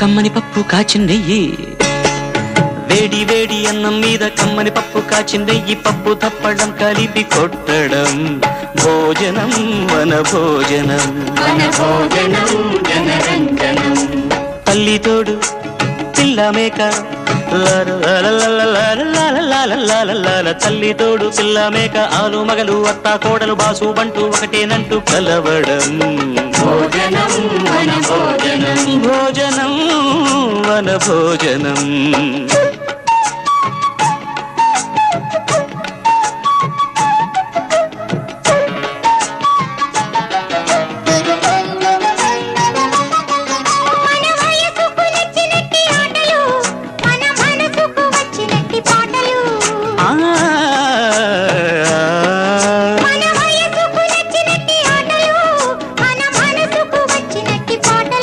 కమ్మని పప్పు కాచిందయ్యి వేడి వేడి అన్నం మీద కమ్మని పప్పు కాచిందయ్యి పప్పు తప్పడం కలిపి కొట్టడం. భోజనం వన భోజనం. తల్లి తోడు పిల్ల మేక. తల్లి తోడు పిల్ల మేక. ఆలు మగలు అత్త కోడలు బాసు బంటు ఒకటేనంటూ కలవడం. భోజనం. భోజనం జ్ఞాన